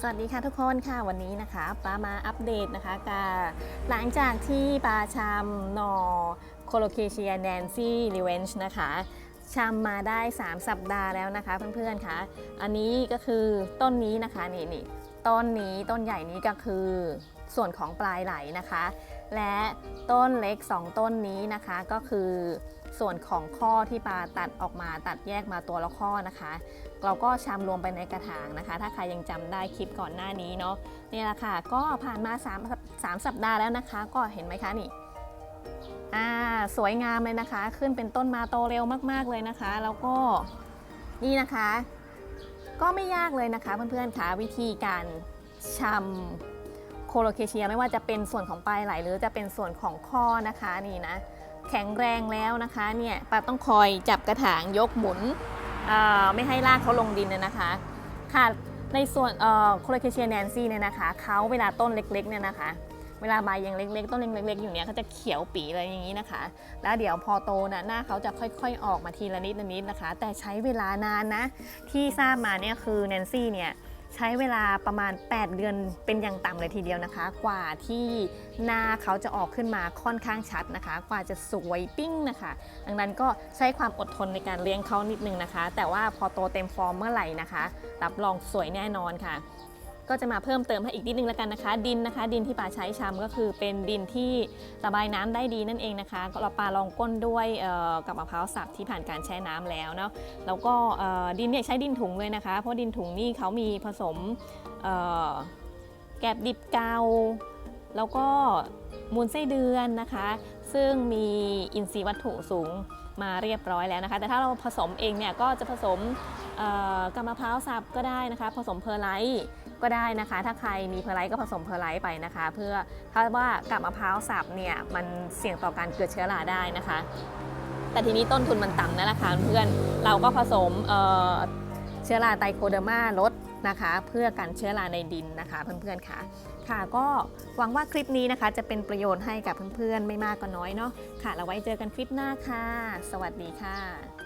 สวัสดีค่ะทุกคนค่ะวันนี้นะคะปามาอัปเดตนะคะกาหลังจากที่ปาชามนอโคโลเคเชียแนนซี่ลิเวนช์นะคะชามมาได้ 3 สัปดาห์แล้วนะคะเพื่อนๆค่ะอันนี้ก็คือต้นนี้นะคะนี่นี่ต้นนี้ต้นใหญ่นี้ก็คือส่วนของปลายไหลนะคะ และต้นเล็ก 2 ต้นนี้นะคะก็คือส่วนของข้อที่ปาตัดออกมาตัดแยกมาตัวละข้อนะคะ เราก็ชามรวมไปในกระถางนะคะ ถ้าใครยังจำได้คลิปก่อนหน้านี้เนาะนี่แหละค่ะ ก็ผ่านมา3 3สัปดาห์แล้วนะคะ ก็เห็นไหมคะนี่อ่าสวยงามเลยนะคะ ขึ้นเป็นต้นมาโตเร็วมาก ๆเลยนะคะ แล้วก็นี่นะคะ ก็ไม่ยากเลยนะคะเพื่อนๆค่ะวิธีการชำ โคโลเคเชียไม่ว่าจะเป็นส่วนของปลายไหลหรือจะเป็นส่วนของข้อนะคะนี่นะแข็งแรงแล้วนะคะเนี่ยปาต้องคอยจับกระถางยกหมุนไม่ให้รากเขาลงดินเลยนะคะค่ะในส่วนโคโลเคเชียแนนซี่เนี่ยนะคะเขาเวลาต้นเล็กๆเนี่ยนะคะเวลาใบยังเล็กๆ ต้นเล็กๆ อยู่เนี่ยเขาจะเขียวปีเลยอย่างนี้นะคะ แล้วเดี๋ยวพอโตนะหน้าเขาจะค่อยๆ ออกมาทีละนิดนิดนะคะ แต่ใช้เวลานานนะ ที่ทราบมาเนี่ยคือแนนซี่เนี่ย ใช้เวลาประมาณ 8 เดือนเป็นอย่างต่ำเลยทีเดียวนะคะ กว่าที่หน้าเขาจะออกขึ้นมาค่อนข้างชัดนะคะ กว่าจะสวยปิ้งนะคะ ดังนั้นก็ใช้ความอดทนในการเลี้ยงเขานิดนึงนะคะ แต่ว่าพอโตเต็มฟอร์มเมื่อไหร่นะคะ รับรองสวยแน่นอนค่ะ ก็จะมาเพิ่มเติมให้อีกนิดนึงแล้วกันนะคะ ดินนะคะ ดินที่ป่าใช้ชำก็คือเป็นดินที่ระบายน้ำได้ดีนั่นเองนะคะเราปาลองก้นด้วยกับมะพร้าวสับที่ผ่านการแช่น้ำแล้วเนาะแล้วก็ดินเนี่ยใช้ดินถุงเลยนะคะ เพราะดินถุงนี่เขามีผสมแกบดิบเกาแล้วก็ มูลไส้เดือนนะคะ ซึ่งมีอินทรีย์วัตถุสูงมาเรียบร้อยแล้วนะคะ แต่ถ้าเราผสมเองเนี่ยก็จะผสมกับมะพร้าวสับก็ได้นะคะ ผสมเพอร์ไลท์ก็ได้นะคะ ถ้าใครมีเพอร์ไลท์ก็ผสมเพอร์ไลท์ไปนะคะ เพื่อถ้าว่ากับมะพร้าวสับเนี่ยมันเสี่ยงต่อการเกิดเชื้อราได้นะคะ แต่ทีนี้ต้นทุนมันต่ำนั่นแหละค่ะเพื่อนเราก็ผสมเเชื้อราไตโคเดอร์มาลดนะคะ เพื่อกันเชื้อราในดินนะคะ เพื่อนๆค่ะ ค่ะก็หวังว่าคลิปนี้นะคะ จะเป็นประโยชน์ให้กับเพื่อนๆ ไม่มากก็น้อยเนาะค่ะเราไว้เจอกันคลิปหน้าค่ะ สวัสดีค่ะ